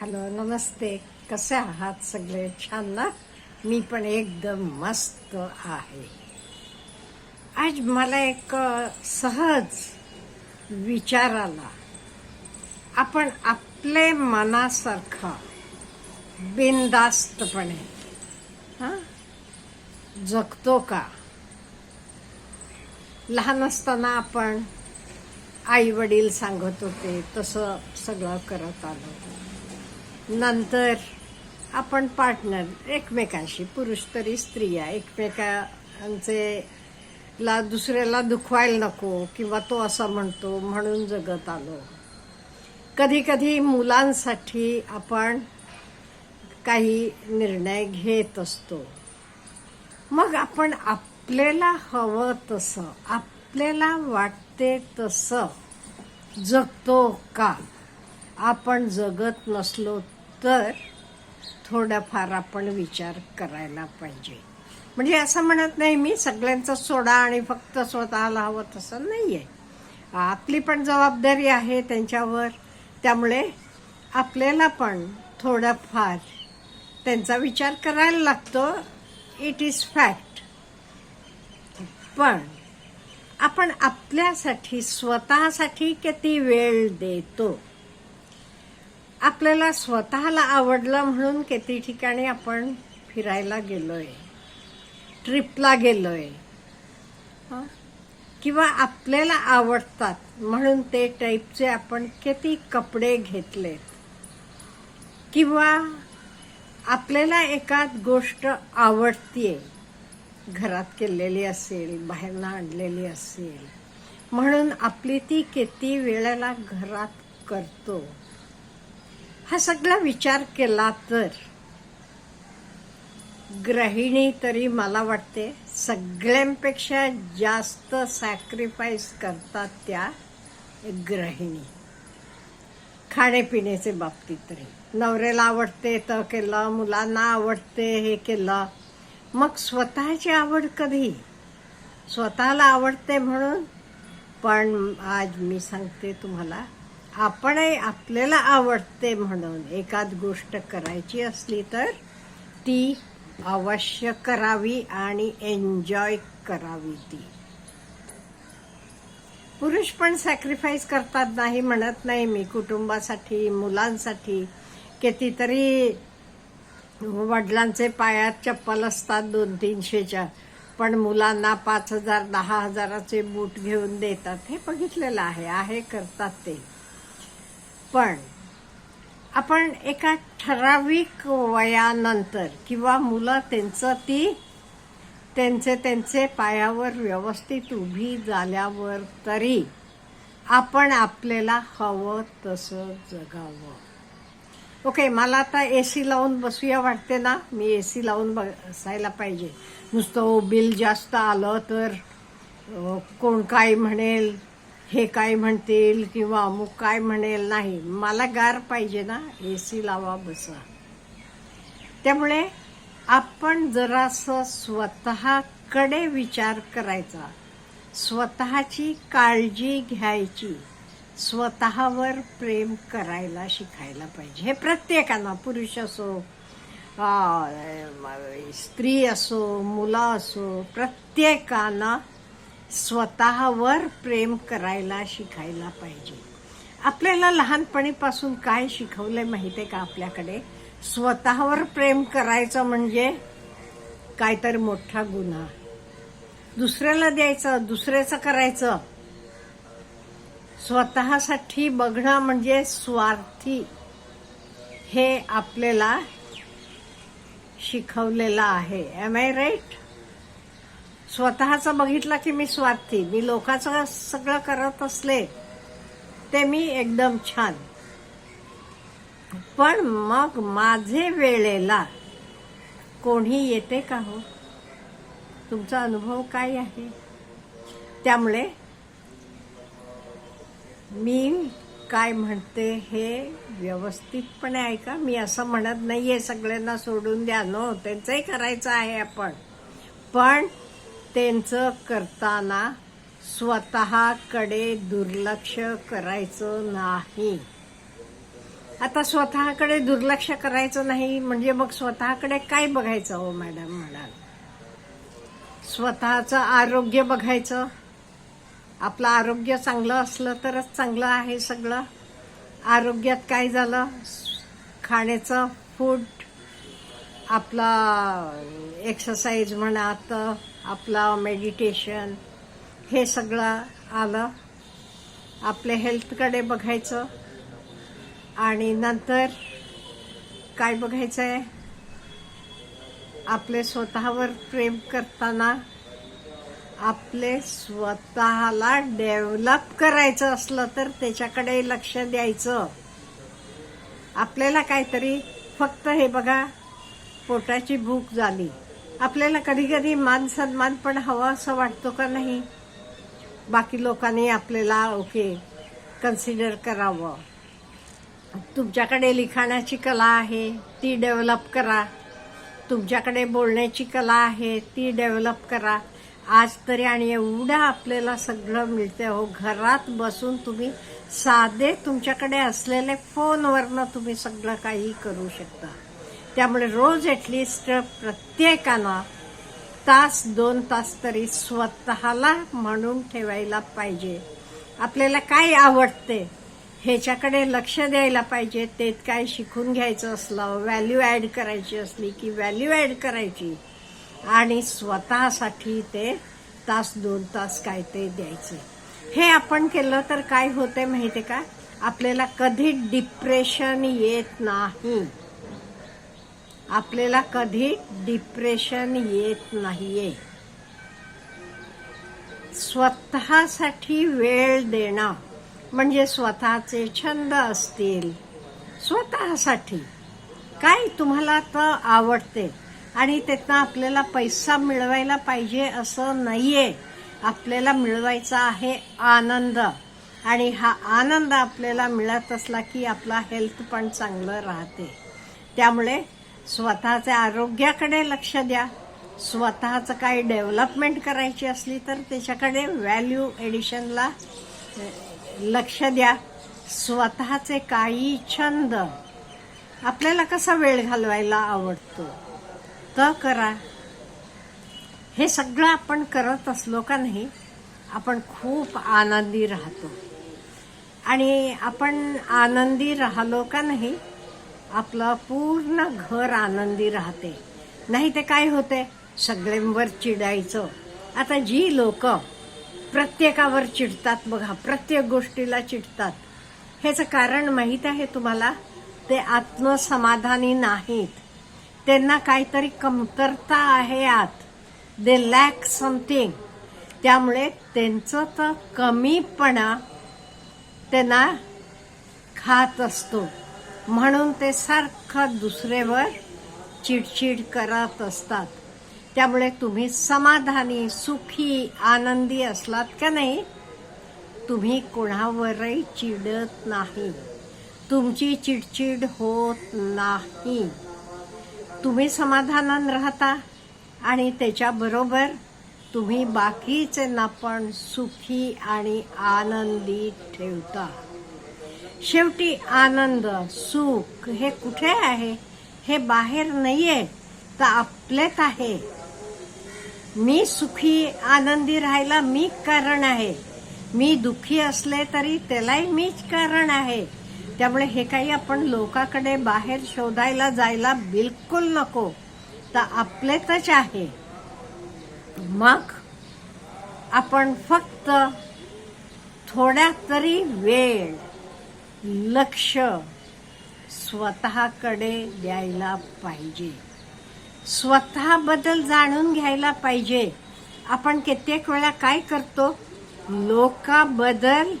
Hello नमस्ते. कसे आहात सगळे? छान ना? मी पण एकदम मस्त आहे. आज मला एक सहज विचार आला. आपण आपले मनासारखं बिनदास्तपणे हां जगतो का? लहान असताना आपण आई वडील सांगत होते तसं सगळं करत आलो. नंतर आपण पार्टनर एकमेकांशी पुरुष तरी स्त्रिया एकमेकांचे ला दुसऱ्याला दुखवायला नको किंवा तो असं म्हणतो म्हणून जगत आलो. कधी कधी मुलांसाठी आपण काही निर्णय घेत असतो. मग आपण आपल्याला हवं तसं आपल्याला वाटते तसं जगतो का? आपण जगत नसलो तर थोडाफार आपण विचार करायला पाहिजे. म्हणजे असं म्हणत नाही मी सगळ्यांचा सोडा आणि फक्त स्वतःला हवं तसं नाही आहे आपली पण जबाबदारी आहे त्यांच्यावर त्यामुळे आपल्याला पण थोडाफार त्यांचा विचार करायला लागतो. इट इज फॅक्ट पण आपण आपल्यासाठी स्वतःसाठी किती वेळ देतो? आपल्याला स्वतःला आवडलं म्हणून किती ठिकाणी आपण फिरायला गेलोय ट्रिपला गेलोय आहे किंवा आपल्याला आवडतात म्हणून ते टाईपचे आपण किती कपडे घेतलेत किंवा आपल्याला एखाद गोष्ट आवडतीये घरात केलेली असेल बाहेरनं आणलेली असेल म्हणून आपली ती किती वेळेला घरात करतो हा सगळा विचार केला तर. ग्रहिणी तरी मला वाटते सगळ्यांपेक्षा जास्त सॅक्रिफाईस करतात त्या ग्रहिणी खाण्यापिण्याचे बाबतीत तरी. नवऱ्याला आवडते तर केलं. मुलांना आवडते हे केलं. मग स्वतःची आवड कधी? स्वतःला आवडते म्हणून? पण आज मी सांगते तुम्हाला आपणही आपल्याला आवडते म्हणून एखाद गोष्ट करायची असली तर ती अवश्य करावी आणि एन्जॉय करावी ती. पुरुष पण सॅक्रिफाईस करतात नाही म्हणत नाही मी. कुटुंबासाठी मुलांसाठी कितीतरी वडिलांचे पायात चप्पल असतात दोन तीनशेच्या पण मुलांना पाच हजार दहा हजाराचे बूट घेऊन देतात. हे बघितलेलं आहे. आहे करतात ते. पण आपण एका ठराविक वयानंतर किंवा मुलं त्यांचं ती त्यांचे त्यांचे पायावर व्यवस्थित उभी झाल्यावर तरी आपण आपल्याला हवं तसं जगावं. ओके मला आता ए सी लावून बसूया वाटते ना? मी ए सी लावून बसायला पाहिजे. नुसतं बिल जास्त आलं तर कोण काय म्हणेल? हे काय म्हणतील किंवा अमुक काय म्हणेल नाही मला गार पाहिजे ना ए सी लावा बसा. त्यामुळे आपण जरासं स्वतःकडे विचार करायचा. स्वतःची काळजी घ्यायची. स्वतःवर प्रेम करायला शिकायला पाहिजे. हे प्रत्येकाना पुरुष असो स्त्री असो मुलं असो प्रत्येकाना स्वतःवर प्रेम करायला शिकायला पाहिजे. आपल्याला लहानपणीपासून काय शिकवलंय आहे का आपल्याकडे? स्वतःवर प्रेम करायचं म्हणजे काहीतरी मोठा गुन्हा. दुसऱ्याला द्यायचं दुसऱ्याचं करायचं. स्वतःसाठी बघणं म्हणजे स्वार्थी. हे आपल्याला शिकवलेलं आहे. एम आय राईट स्वतःचं बघितलं की मी स्वार्थी. मी लोकांचं सगळं करत असले ते मी एकदम छान. पण मग माझे वेळेला कोणी येते का हो? तुमचा अनुभव काय आहे? त्यामुळे मी काय म्हणते हे व्यवस्थितपणे ऐका. मी असं म्हणत नाहीये सगळ्यांना सोडून द्या. नो त्यांचंही करायचं आहे आपण. पण त्यांचं करताना स्वतःकडे दुर्लक्ष करायचं नाही. आता स्वतःकडे दुर्लक्ष करायचं नाही म्हणजे मग स्वतःकडे काय बघायचं हो मॅडम म्हणाल? स्वतःचं आरोग्य बघायचं. आपलं आरोग्य चांगलं असलं तरच चांगलं आहे सगळं. आरोग्यात काय झालं? खाण्याचं फूड आपला एक्सरसाइज म्हणा तर आपला मेडिटेशन हे सगळं आलं. आपल्या हेल्थकडे बघायचं. आणि नंतर काय बघायचं आहे आपले स्वतःवर प्रेम करताना आपले स्वतःला डेव्हलप करायचं असलं तर त्याच्याकडे लक्ष द्यायचं. आपल्याला काहीतरी फक्त हे बघा पोटाची भूक झाली. आपल्याला कधी कधी मान सन्मान पण हवा असं वाटतो का नाही? बाकी लोकांनी आपल्याला ओके कन्सिडर करावं. तुमच्याकडे लिखाणाची कला आहे ती डेव्हलप करा. तुमच्याकडे बोलण्याची कला आहे ती डेव्हलप करा. आज तरी आणि एवढं आपल्याला सगळं मिळते हो घरात बसून तुम्ही साधे तुमच्याकडे असलेले फोनवरनं तुम्ही सगळं काही करू शकता. त्यामुळे रोज ॲटलिस्ट प्रत्येकानं तास दोन तास तरी स्वतःला म्हणून ठेवायला पाहिजे. आपल्याला काय आवडते ह्याच्याकडे लक्ष द्यायला पाहिजे. ते काय शिकून घ्यायचं असलं व्हॅल्यू ॲड करायची असली की व्हॅल्यू ॲड करायची. आणि स्वतःसाठी ते तास दोन तास काय ते द्यायचे. हे आपण केलं तर काय होते माहिती का? आपल्याला कधी डिप्रेशन येत नाही. आपल्याला कधी डिप्रेशन येत नाहीये. स्वतःसाठी वेळ देणं म्हणजे स्वतःचे छंद असतील. स्वतःसाठी. काय तुम्हाला तर आवडते. आणि त्यातनं आपल्याला पैसा मिळवायला पाहिजे असं नाहीये. आपल्याला मिळवायचा आहे आनंद. आणि हा आनंद आपल्याला मिळत असला की आपला हेल्थ पण चांगलं राहते. त्यामुळे स्वतःच्या आरोग्याकडे लक्ष द्या. स्वतःचं काही डेव्हलपमेंट करायची असली तर त्याच्याकडे व्हॅल्यू एडिशनला लक्ष द्या. स्वतःचे काही छंद. आपल्याला कसा वेळ घालवायला आवडतो? तर करा. हे सगळं आपण करत असलो का नाही आपण खूप आनंदी राहतो. आणि आपण आनंदी राहलो का नाही आपलं पूर्ण घर आनंदी राहते. नाही ते काय होते? सगळ्यांवर चिडायचं. आता जी लोक प्रत्येकावर चिडतात बघा प्रत्येक गोष्टीला चिडतात. ह्याचं कारण माहीत आहे तुम्हाला? ते आत्मसमाधानी नाहीत. त्यांना काहीतरी कमतरता आहे आत दे लॅक समथिंग त्यामुळे त्यांचं तर कमीपणा त्यांना खात असतो. म्हणून ते सारखं दुसरेवर चिडचिड करत असतात. त्यामुळे तुम्ही समाधानी सुखी आनंदी असलात का नाही? तुम्ही कोणावरही चिडत नाही. तुमची चिडचिड होत नाही. तुम्ही समाधानान राहता आणि त्याच्याबरोबर तुम्ही बाकीचे पण सुखी आणि आनंदी ठेवता. शेवटी आनंद सुख हे कुठे आहे? हे बाहेर नाहीये तर आपल्यात आहे. मी सुखी आनंदी राहायला मी कारण आहे. मी दुःखी असले तरी त्यालाही मीच कारण आहे. त्यामुळे हे काही आपण लोकांकडे बाहेर शोधायला जायला बिलकुल नको. तर आपलेतच आहे. मग आपण फक्त थोड्या तरी वेळ लक्ष स्वतःकडे द्यायला पाहिजे. स्वतःबद्दल जाणून घ्यायला पाहिजे. आपण कित्येक वेळा काय करतो? लोकाबद्दल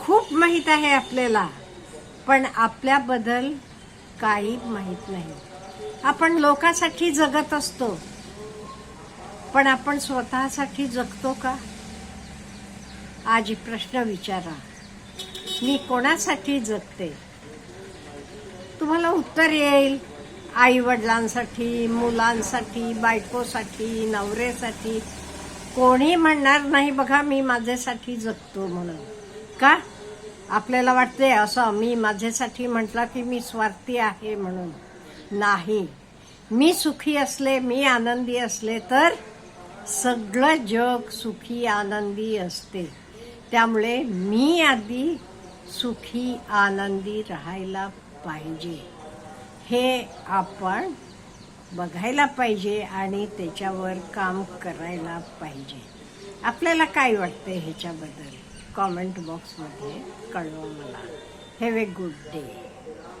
खूप माहीत आहे आपल्याला पण आपल्याबद्दल काही माहीत नाही. आपण लोकासाठी जगत असतो पण आपण स्वतःसाठी जगतो का? आज प्रश्न विचारा. मी कोणासाठी जगते? तुम्हाला उत्तर येईल. आई वडिलांसाठी मुलांसाठी बायकोसाठी नवऱ्यासाठी. कोणी म्हणणार नाही बघा मी माझ्यासाठी जगतो म्हणून. का? आपल्याला वाटते असं मी माझ्यासाठी म्हटलं की मी स्वार्थी आहे म्हणून. नाही. मी सुखी असले मी आनंदी असले तर सगळं जग सुखी आनंदी असते. त्यामुळे मी आधी सुखी आनंदी राहायला पाहिजे. हे आपण बघायला पाहिजे आणि त्याच्यावर काम करायला पाहिजे. आपल्याला काय वाटते ह्याच्याबद्दल? कॉमेंट बॉक्समध्ये कळवा मला. Have a good day